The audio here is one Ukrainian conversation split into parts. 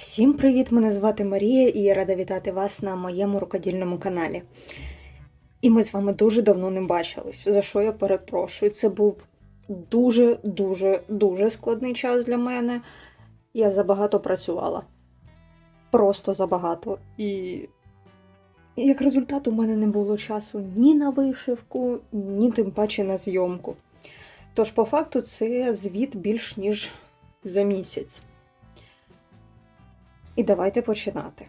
Всім привіт! Мене звати Марія і я рада вітати вас на моєму рукодільному каналі. І ми з вами дуже давно не бачились, за що я перепрошую. Це був дуже, дуже, дуже складний час для мене. Я забагато працювала. Просто забагато. І як результат, у мене не було часу ні на вишивку, ні тим паче на зйомку. Тож, по факту, це звіт більш ніж за місяць. І давайте починати.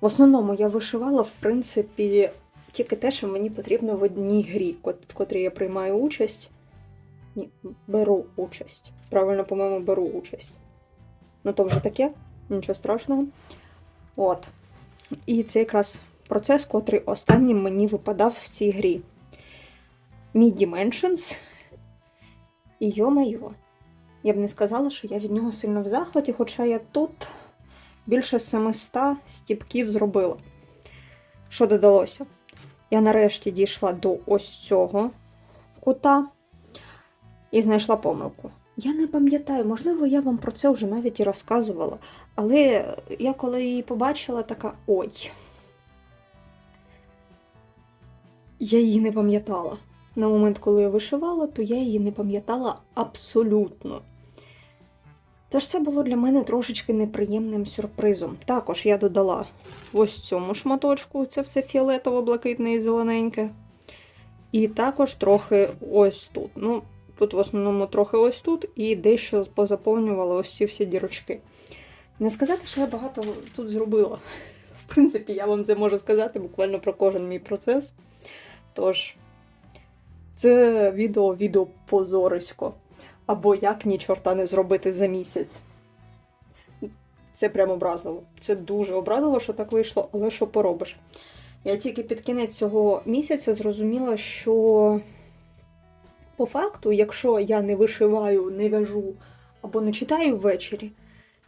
В основному я вишивала, в принципі, тільки те, що мені потрібно в одній грі, в котрій я приймаю участь. Ні, беру участь. Правильно, по-моєму, беру участь. Ну, то вже таке, нічого страшного. От. І це якраз процес, котрий останнім мені випадав в цій грі. Мій Dimensions. І йо-майо. Я б не сказала, що я від нього сильно в захваті, хоча я тут більше 700 стіпків зробила. Що додалося? Я нарешті дійшла до ось цього кута і знайшла помилку. Я не пам'ятаю, можливо, я вам про це вже навіть і розказувала, але я коли її побачила, така ой. Я її не пам'ятала. На момент, коли я вишивала, то я її не пам'ятала абсолютно. Тож це було для мене трошечки неприємним сюрпризом. Також я додала ось цьому шматочку, це все фіолетово-блакитне і зелененьке. І також трохи ось тут. Ну, тут в основному трохи ось тут, і дещо позаповнювала ось ці всі дірочки. Не сказати, що я багато тут зробила. В принципі, я вам це можу сказати буквально про кожен мій процес. Тож, це відео відео позорисько. Або як ні чорта не зробити за місяць. Це прямо образливо. Це дуже образливо, що так вийшло, але що поробиш? Я тільки під кінець цього місяця зрозуміла, що по факту, якщо я не вишиваю, не вяжу або не читаю ввечері,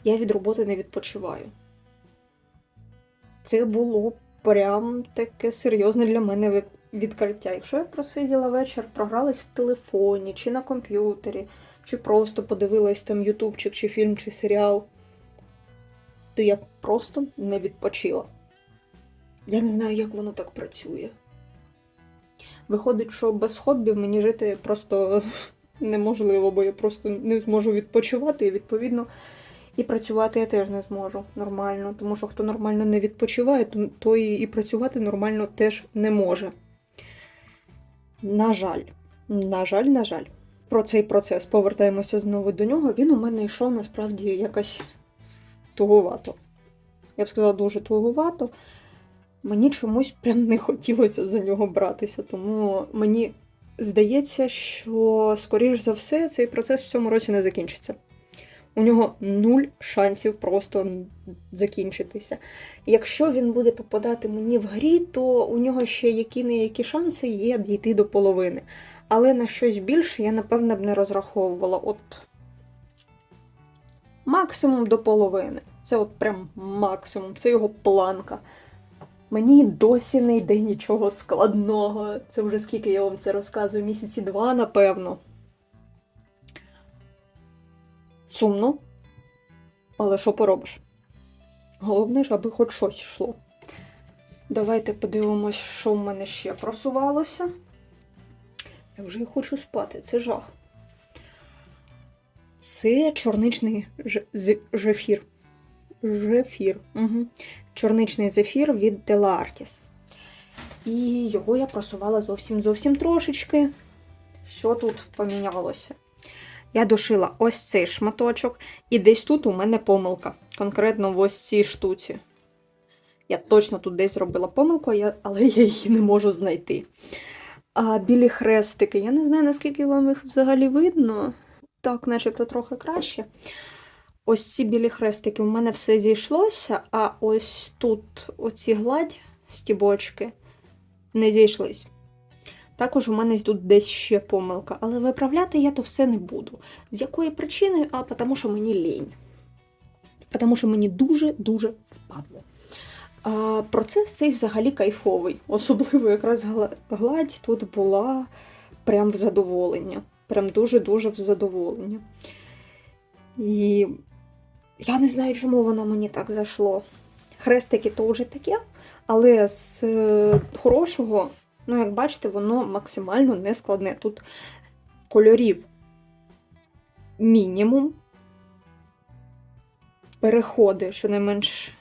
я від роботи не відпочиваю. Це було прям таке серйозне для мене відкриття. Якщо я просиділа вечір, програлась в телефоні чи на комп'ютері, чи просто подивилась там ютубчик, чи фільм, чи серіал, то я просто не відпочила. Я не знаю, як воно так працює. Виходить, що без хобі мені жити просто неможливо, бо я просто не зможу відпочивати, і відповідно і працювати я теж не зможу нормально. Тому що хто нормально не відпочиває, то- той і працювати нормально теж не може. На жаль, на жаль, на жаль. Про цей процес повертаємося знову до нього. Він у мене йшов насправді якось тугувато. Я б сказала, дуже тугувато. Мені чомусь прям не хотілося за нього братися, тому мені здається, що, скоріш за все, цей процес в цьому році не закінчиться. У нього нуль шансів просто закінчитися. Якщо він буде попадати мені в грі, то у нього ще які не які шанси є дійти до половини. Але на щось більше я, напевно, б не розраховувала. От максимум до половини. Це от прям максимум, це його планка. Мені досі не йде нічого складного. Це вже скільки я вам це розказую, місяці два, напевно. Сумно. Але що поробиш? Головне ж, аби хоч щось йшло. Давайте подивимось, що в мене ще просувалося. Я вже хочу спати, це жах. Це чорничний жефір. Жефір. Угу. Чорничний зефір від Деларкіс. І його я просувала зовсім зовсім трошечки. Що тут помінялося? Я дошила ось цей шматочок, і десь тут у мене помилка. Конкретно в ось цій штуці. Я точно тут десь зробила помилку, але я її не можу знайти. А білі хрестики, я не знаю, наскільки вам їх взагалі видно. Так, начебто трохи краще. Ось ці білі хрестики, у мене все зійшлося, а ось тут оці гладь стібочки не зійшлись. Також у мене тут десь ще помилка, але виправляти я то все не буду. З якої причини? А тому що мені лінь. Тому що мені дуже-дуже впадло. А, процес цей взагалі кайфовий. Особливо якраз гладь тут була прям в задоволення. Прям дуже-дуже в задоволення. І Я не знаю, чому воно мені так зайшло. Хрестики то вже таке, але з е, хорошого, ну, як бачите, воно максимально не складне. Тут кольорів мінімум. Переходи, щонайменш,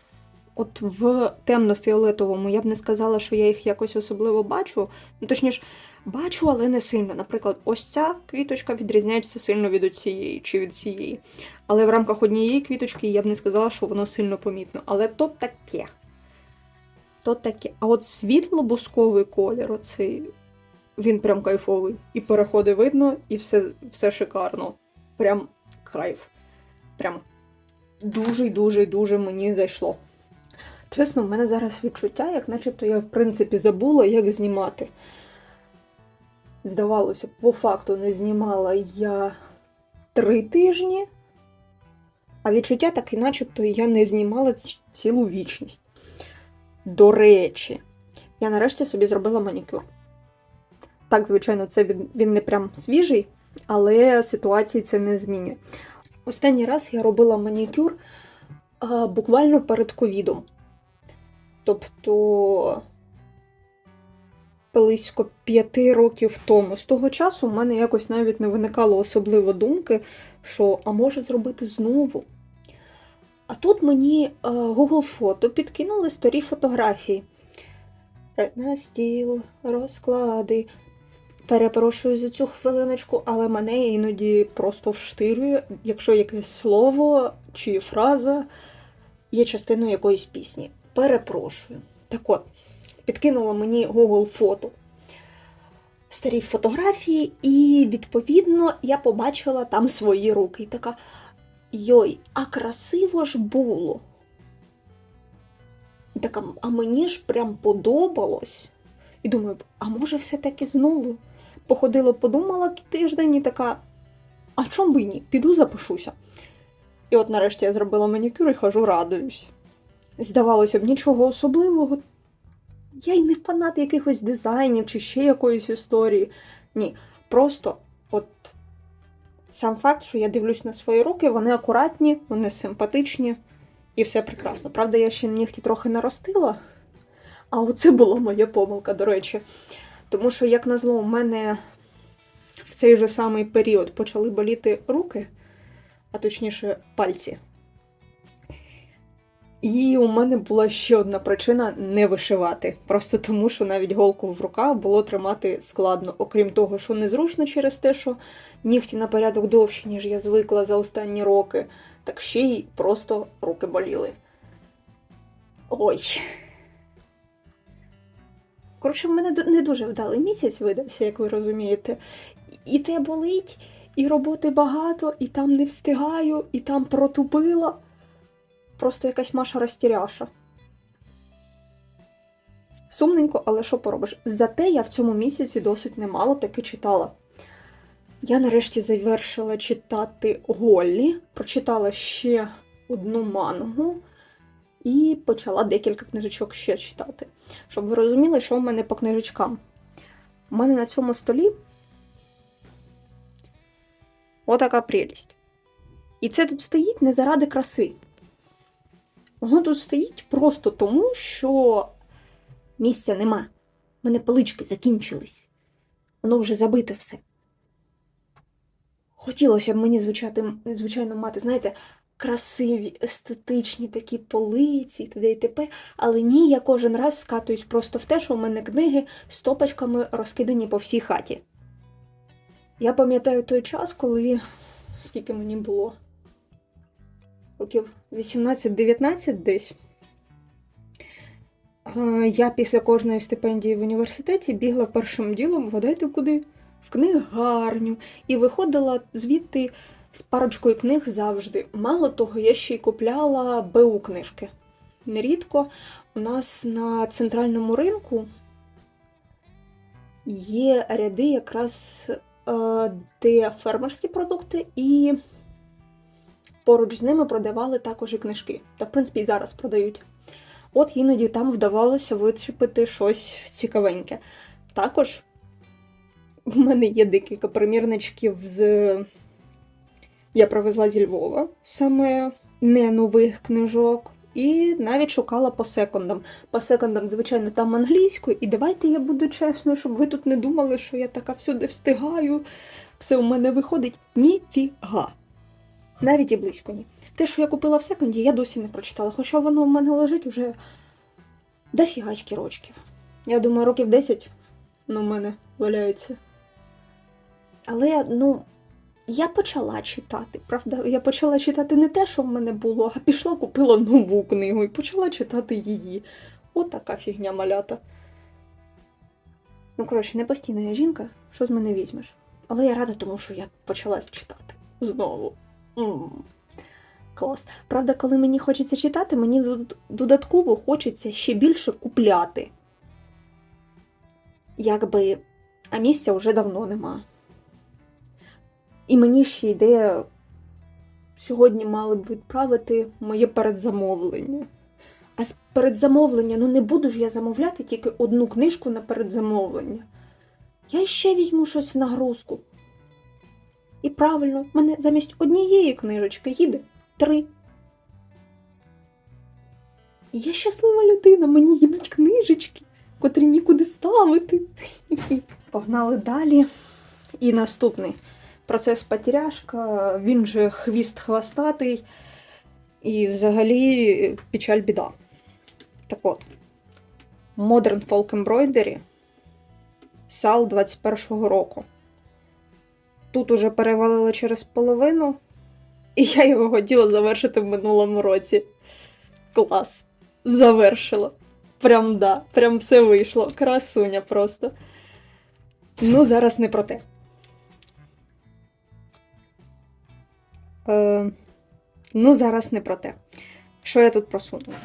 от в темно-фіолетовому я б не сказала, що я їх якось особливо бачу. Ну, точніше, бачу, але не сильно. Наприклад, ось ця квіточка відрізняється сильно від цієї чи від цієї. Але в рамках однієї квіточки я б не сказала, що воно сильно помітно. Але то таке. То таке. А от світло-бусковий колір, оцей, він прям кайфовий. І переходи видно, і все, все шикарно. Прям кайф. Прям дуже-дуже дуже мені зайшло. Чесно, в мене зараз відчуття, як начебто я, в принципі, забула, як знімати. Здавалося, по факту не знімала я три тижні, а відчуття таке, начебто, я не знімала цілу вічність. До речі, я нарешті собі зробила манікюр. Так, звичайно, це він, він не прям свіжий, але ситуації це не змінює. Останній раз я робила манікюр а, буквально перед ковідом. Тобто близько п'яти років тому. З того часу в мене якось навіть не виникало особливо думки, що а може зробити знову. А тут мені е, Google фото підкинули старі фотографії. На стіл, розклади. Перепрошую за цю хвилиночку, але мене іноді просто вштирює, якщо якесь слово чи фраза є частиною якоїсь пісні. Перепрошую. Так от, підкинула мені Google фото старі фотографії, і відповідно я побачила там свої руки. І така. Йой, а красиво ж було. І така, а мені ж прям подобалось. І думаю, а може все-таки знову? Походила, подумала тиждень і така, а чом би ні? Піду запишуся. І от нарешті я зробила манікюр і хожу радуюсь. Здавалося б, нічого особливого. Я й не фанат якихось дизайнів чи ще якоїсь історії. Ні, просто от сам факт, що я дивлюсь на свої руки, вони акуратні, вони симпатичні і все прекрасно. Правда, я ще нігті трохи наростила, а оце була моя помилка, до речі. Тому що, як назло, у мене в цей же самий період почали боліти руки, а точніше пальці. І у мене була ще одна причина не вишивати. Просто тому, що навіть голку в руках було тримати складно, окрім того, що незручно через те, що нігті на порядок довші, ніж я звикла за останні роки, так ще й просто руки боліли. Ой. Коротше, в мене не дуже вдалий місяць видався, як ви розумієте. І те болить, і роботи багато, і там не встигаю, і там протупила. Просто якась Маша розтіряша. Сумненько, але що поробиш? Зате я в цьому місяці досить немало таки читала. Я нарешті завершила читати Голлі, прочитала ще одну мангу і почала декілька книжечок ще читати. Щоб ви розуміли, що в мене по книжечкам. У мене на цьому столі отака прелість. І це тут стоїть не заради краси. Воно тут стоїть просто тому, що місця нема. У мене полички закінчились. Воно вже забите все. Хотілося б мені звичати, звичайно мати, знаєте, красиві, естетичні такі полиці, і т.д. і т.п. Але ні, я кожен раз скатуюсь просто в те, що в мене книги стопочками розкидані по всій хаті. Я пам'ятаю той час, коли скільки мені було? Років 18-19 десь. Я після кожної стипендії в університеті бігла першим ділом, вгадайте куди? В книгарню. І виходила звідти з парочкою книг завжди. Мало того, я ще й купляла БУ книжки. Нерідко у нас на центральному ринку є ряди якраз е, де фермерські продукти, і поруч з ними продавали також і книжки. Та, в принципі, і зараз продають. От іноді там вдавалося вичепити щось цікавеньке. Також у мене є декілька примірничків з. Я привезла зі Львова саме не нових книжок. І навіть шукала по секондам. По секондам, звичайно, там англійською. І давайте я буду чесною, щоб ви тут не думали, що я така всюди встигаю, все у мене виходить. Ніфіга. Навіть і близько ні. Те, що я купила в секонді, я досі не прочитала, хоча воно в мене лежить уже дофігаськи рочків. Я думаю, років 10 ну, в мене валяється. Але, ну, я почала читати, правда? Я почала читати не те, що в мене було, а пішла, купила нову книгу і почала читати її. Отака фігня малята. Ну, коротше, не постійна я жінка, що з мене візьмеш? Але я рада, тому що я почала читати знову. Клас. Правда, коли мені хочеться читати, мені додатково хочеться ще більше купляти. Якби, а місця вже давно нема. І мені ще йде сьогодні мали б відправити моє передзамовлення. А з передзамовлення, ну не буду ж я замовляти тільки одну книжку на передзамовлення. Я ще візьму щось в нагрузку. І правильно, в мене замість однієї книжечки їде три. Я щаслива людина, мені їдуть книжечки, котрі нікуди ставити. Погнали далі. І наступний процес потеряшка, він же хвіст хвостатий. І взагалі печаль біда. Так от, Modern Folk Embroidery, сал 21-го року. Тут уже перевалило через половину, і я його хотіла завершити в минулому році. Клас. Завершила. Прям да, прям все вийшло. Красуня просто. Ну, зараз не про те. Е, ну, зараз не про те. Що я тут просунула?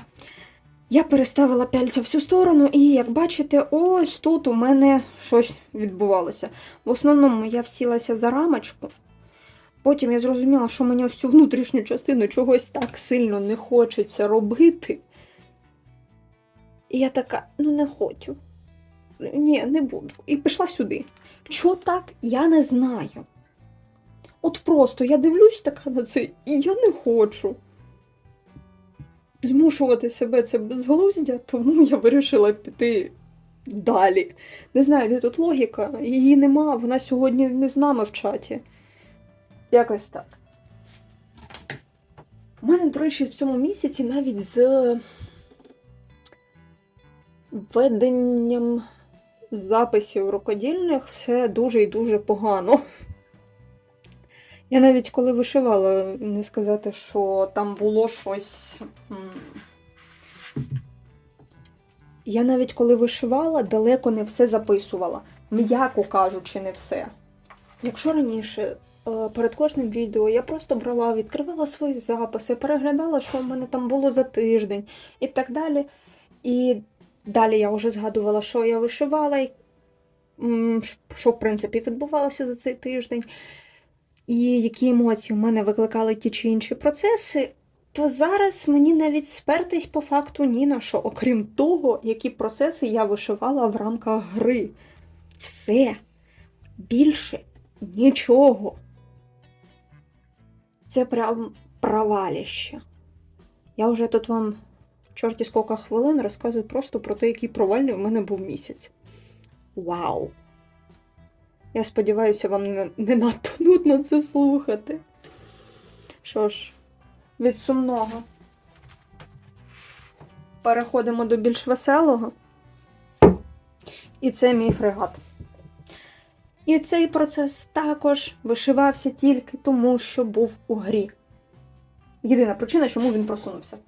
Я переставила пяльця в цю сторону, і як бачите, ось тут у мене щось відбувалося. В основному я всілася за рамочку. Потім я зрозуміла, що мені ось цю внутрішню частину чогось так сильно не хочеться робити. І я така, ну не хочу. Ні, не буду. І пішла сюди. Чого так, я не знаю. От просто я дивлюсь така на це, і я не хочу змушувати себе це безглуздя, тому я вирішила піти далі. Не знаю, де тут логіка, її нема, вона сьогодні не з нами в чаті. Якось так. У мене, до речі, в цьому місяці навіть з веденням записів рукодільних все дуже і дуже погано. Я навіть коли вишивала, не сказати, що там було щось. Я навіть коли вишивала, далеко не все записувала. М'яко кажучи, не все. Якщо раніше е, перед кожним відео я просто брала, відкривала свої записи, переглядала, що в мене там було за тиждень і так далі. І далі я вже згадувала, що я вишивала, що в принципі відбувалося за цей тиждень і які емоції у мене викликали ті чи інші процеси, то зараз мені навіть спертись по факту ні на що, окрім того, які процеси я вишивала в рамках гри. Все. Більше нічого. Це прям проваліще. Я вже тут вам чорті скільки хвилин розказую просто про те, який провальний у мене був місяць. Вау! Я сподіваюся, вам не, надто нудно це слухати. Що ж, від сумного переходимо до більш веселого. І це мій фрегат. І цей процес також вишивався тільки тому, що був у грі. Єдина причина, чому він просунувся.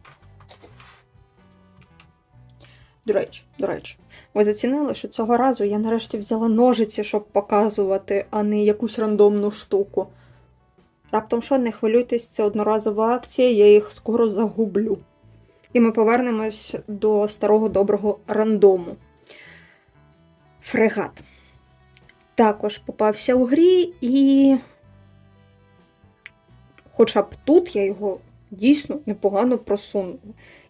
До речі, до речі. Ви зацінили, що цього разу я нарешті взяла ножиці, щоб показувати, а не якусь рандомну штуку. Раптом що, не хвилюйтесь, це одноразова акція, я їх скоро загублю. І ми повернемось до старого доброго рандому. Фрегат. Також попався у грі, і. Хоча б тут я його дійсно непогано просунула.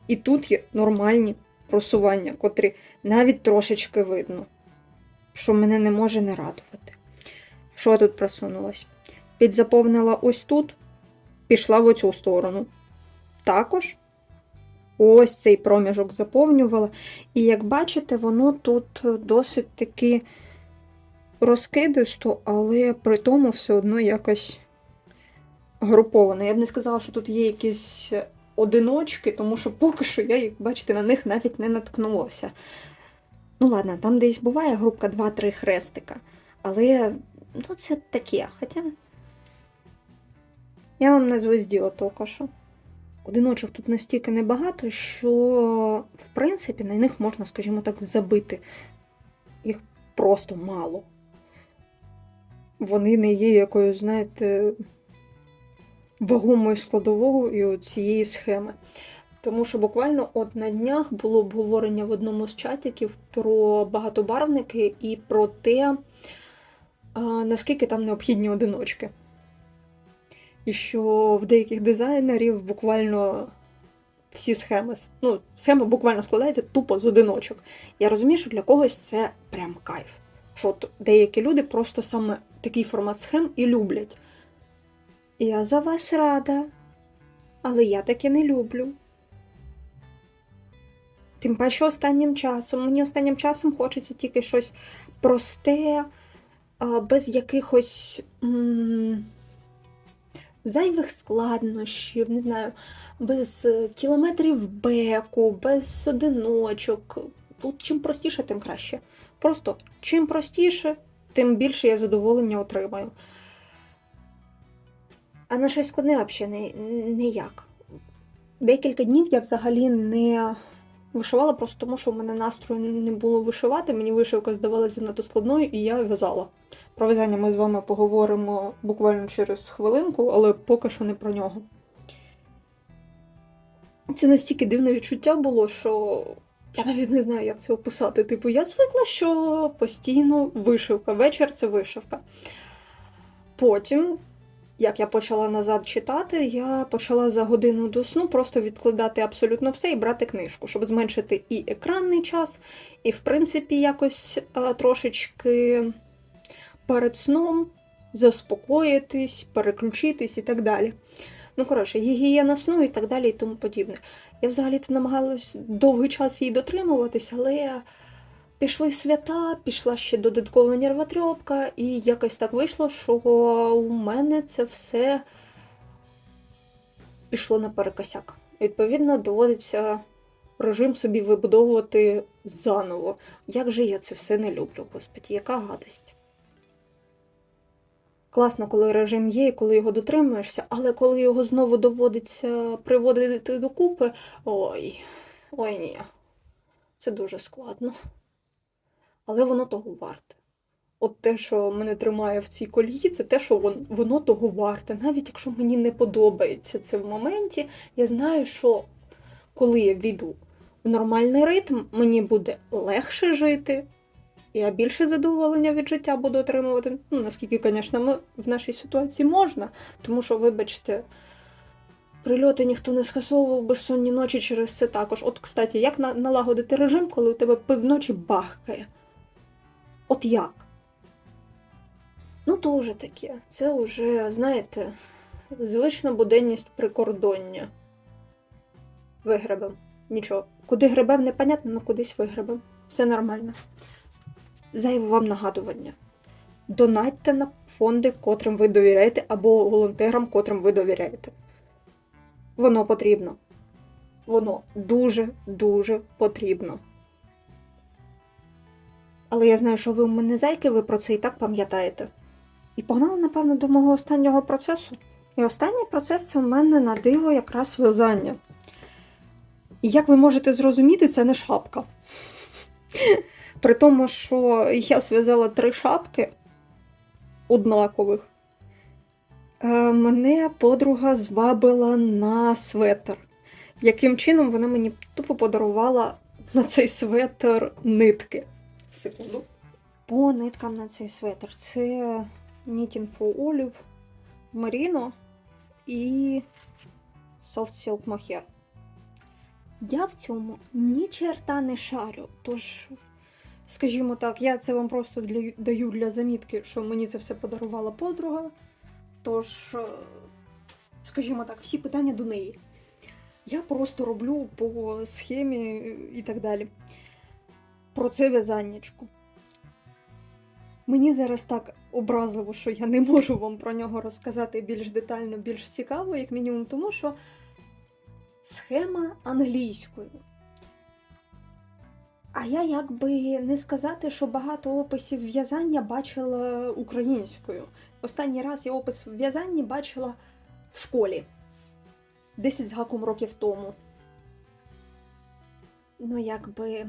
І тут є нормальні просування, котрі навіть трошечки видно, що мене не може не радувати. Що тут просунулось? Підзаповнила ось тут, пішла в оцю сторону. також ось цей проміжок заповнювала. І як бачите, воно тут досить таки розкидисто, але при тому все одно якось груповано. Я б не сказала, що тут є якісь одиночки, тому що поки що я, як бачите, на них навіть не наткнулася. Ну, ладно, там десь буває групка 2-3 хрестика. Але ну, це таке. Хоча. Я вам не звезділа тільки що. Одиночок тут настільки небагато, що, в принципі, на них можна, скажімо так, забити. Їх просто мало. Вони не є якоюсь, знаєте, вагомою складовою цієї схеми. Тому що буквально от на днях було обговорення в одному з чатиків про багатобарвники і про те, наскільки там необхідні одиночки. І що в деяких дизайнерів буквально всі схеми, ну, схема буквально складається тупо з одиночок. Я розумію, що для когось це прям кайф. Що от деякі люди просто саме такий формат схем і люблять. Я за вас рада, але я таке не люблю. Тим паче останнім часом. Мені останнім часом хочеться тільки щось просте, без якихось зайвих складнощів, не знаю, без кілометрів беку, без одиночок. Тут чим простіше, тим краще. Просто чим простіше, тим більше я задоволення отримаю. А на щось складне взагалі ніяк. Декілька днів я взагалі не вишивала просто тому, що в мене настрою не було вишивати. Мені вишивка здавалася занадто складною, і я в'язала. Про в'язання ми з вами поговоримо буквально через хвилинку, але поки що не про нього. Це настільки дивне відчуття було, що я навіть не знаю, як це описати. Типу, я звикла, що постійно вишивка, вечір це вишивка. Потім як я почала назад читати, я почала за годину до сну просто відкладати абсолютно все і брати книжку, щоб зменшити і екранний час, і, в принципі, якось а, трошечки перед сном заспокоїтись, переключитись і так далі. Ну, коротше, гігієна сну і так далі, і тому подібне. Я взагалі-то намагалась довгий час її дотримуватись, але пішли свята, пішла ще додаткова нервотрьопка, і якось так вийшло, що у мене це все пішло на перекосяк. Відповідно, доводиться режим собі вибудовувати заново. Як же я це все не люблю, господі, яка гадость. Класно, коли режим є і коли його дотримуєшся, але коли його знову доводиться приводити докупи, ой, ой ні, це дуже складно але воно того варте. От те, що мене тримає в цій колії, це те, що воно, того варте. Навіть якщо мені не подобається це в моменті, я знаю, що коли я війду в нормальний ритм, мені буде легше жити, я більше задоволення від життя буду отримувати. Ну, наскільки, звісно, в нашій ситуації можна, тому що, вибачте, прильоти ніхто не скасовував безсонні ночі через це також. От, кстати, як налагодити режим, коли у тебе півночі бахкає? От як? Ну, то вже таке. Це вже, знаєте, звична буденність прикордоння. Вигребем. Нічого. Куди гребем, непонятно, але кудись вигребем. Все нормально. Зайве вам нагадування. Донатьте на фонди, котрим ви довіряєте, або волонтерам, котрим ви довіряєте. Воно потрібно. Воно дуже-дуже потрібно. Але я знаю, що ви у мене зайки, ви про це і так пам'ятаєте. І погнали, напевно, до мого останнього процесу. І останній процес це у мене на диво якраз в'язання. І як ви можете зрозуміти, це не шапка. При тому, що я зв'язала три шапки однакових. Е, мене подруга звабила на светр. Яким чином вона мені тупо подарувала на цей светр нитки. Секунду. По ниткам на цей светр. Це Knitting for Olive, Merino і Soft Silk Mohair. Я в цьому ні черта не шарю. Тож, скажімо так, я це вам просто для, даю для замітки, що мені це все подарувала подруга. Тож, е, скажімо так, всі питання до неї. Я просто роблю по схемі і так далі. Про це в'язаннячку. Мені зараз так образливо, що я не можу вам про нього розказати більш детально, більш цікаво, як мінімум, тому що схема англійською. А я якби не сказати, що багато описів в'язання бачила українською. Останній раз я опис в'язання бачила в школі. 10 з гаком років тому. Ну, якби.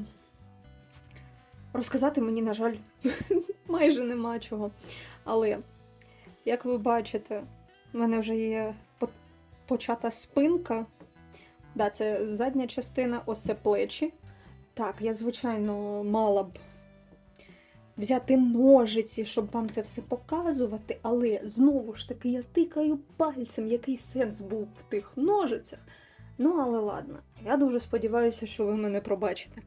Розказати мені, на жаль, майже нема чого. Але, як ви бачите, в мене вже є почата спинка. Да, це задня частина, ось це плечі. Так, я, звичайно, мала б взяти ножиці, щоб вам це все показувати, але знову ж таки я тикаю пальцем, який сенс був в тих ножицях. Ну, але ладно, я дуже сподіваюся, що ви мене пробачите.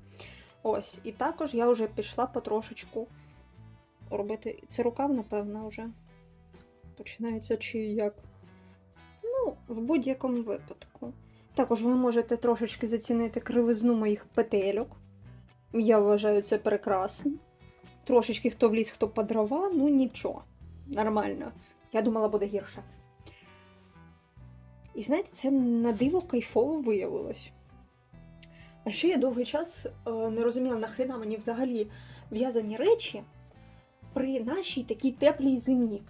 Ось, і також я вже пішла потрошечку робити. Це рукав, напевно, вже починається чи як. Ну, в будь-якому випадку. Також ви можете трошечки зацінити кривизну моїх петельок. Я вважаю це прекрасно. Трошечки хто вліз, хто по дрова, ну нічого. Нормально. Я думала, буде гірше. І знаєте, це на диво кайфово виявилось. А ще я довгий час е, не розуміла, нахрена мені взагалі в'язані речі при нашій такій теплій зимі.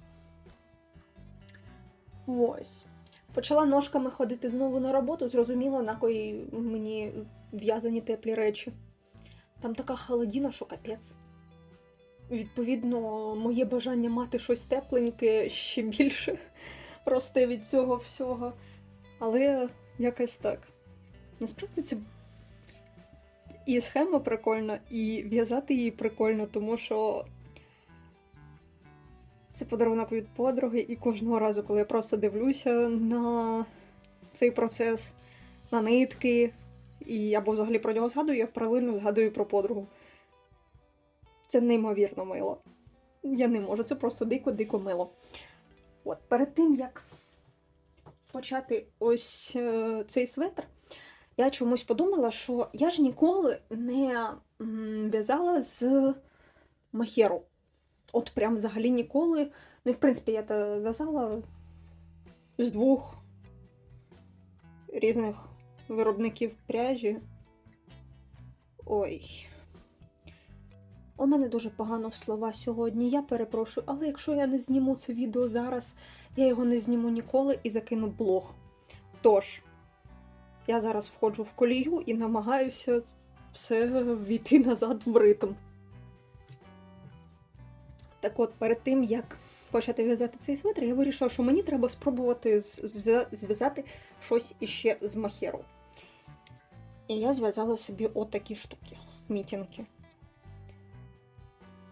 Ось. Почала ножками ходити знову на роботу, зрозуміла, на кої мені в'язані теплі речі. Там така холодіна, що капець. Відповідно, моє бажання мати щось тепленьке ще більше росте від цього всього. Але якось так. Насправді це і схема прикольна, і в'язати її прикольно, тому що це подарунок від подруги, і кожного разу, коли я просто дивлюся на цей процес, на нитки, і або взагалі про нього згадую, я паралельно згадую про подругу. Це неймовірно мило. Я не можу, це просто дико-дико мило. От, перед тим як почати ось е, цей светр, я чомусь подумала, що я ж ніколи не в'язала з махеру. От прям взагалі ніколи. Ну, в принципі, я то в'язала з двох різних виробників пряжі. Ой. У мене дуже погано слова сьогодні, я перепрошую, але якщо я не зніму це відео зараз, я його не зніму ніколи і закину блог. Тож, я зараз входжу в колію і намагаюся все війти назад в ритм. Так от, перед тим, як почати в'язати цей светр, я вирішила, що мені треба спробувати зв'язати щось іще з махеру. І я зв'язала собі отакі штуки, мітінки.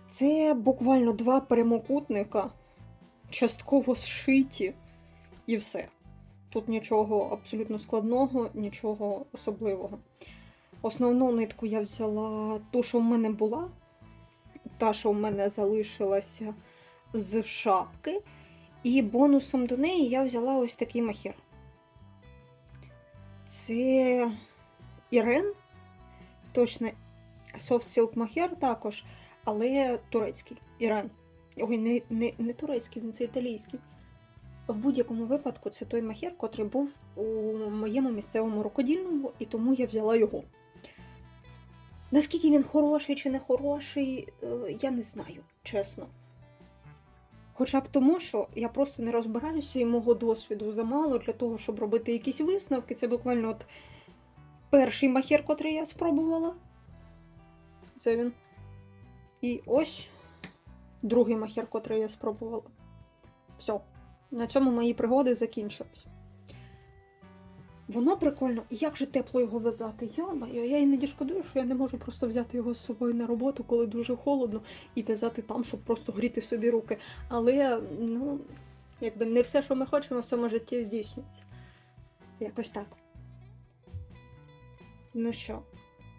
Це буквально два прямокутника, частково зшиті, і все. Тут нічого абсолютно складного, нічого особливого. Основну нитку я взяла ту, що в мене була, та, що в мене залишилася з шапки. І бонусом до неї я взяла ось такий махір. Це Ірен, точно Soft Silk Махер також, але турецький Ірен. Ой, не, не, не турецький, він це італійський. В будь-якому випадку це той махер, котрий був у моєму місцевому рукодільному, і тому я взяла його. Наскільки він хороший чи не хороший, е, я не знаю, чесно. Хоча б тому, що я просто не розбираюся і мого досвіду замало для того, щоб робити якісь висновки. Це буквально от перший махер, котрий я спробувала. Це він. І ось другий махер, котрий я спробувала. Все. На цьому мої пригоди закінчились. Воно прикольно, і як же тепло його в'язати. Йомаю, я іноді шкодую, що я не можу просто взяти його з собою на роботу, коли дуже холодно, і в'язати там, щоб просто гріти собі руки. Але, ну, якби не все, що ми хочемо в цьому житті здійснюється. Якось так. Ну що,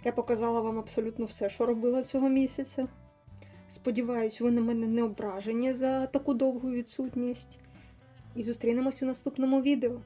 я показала вам абсолютно все, що робила цього місяця. Сподіваюсь, ви на мене не ображені за таку довгу відсутність. І зустрінемось у наступному відео.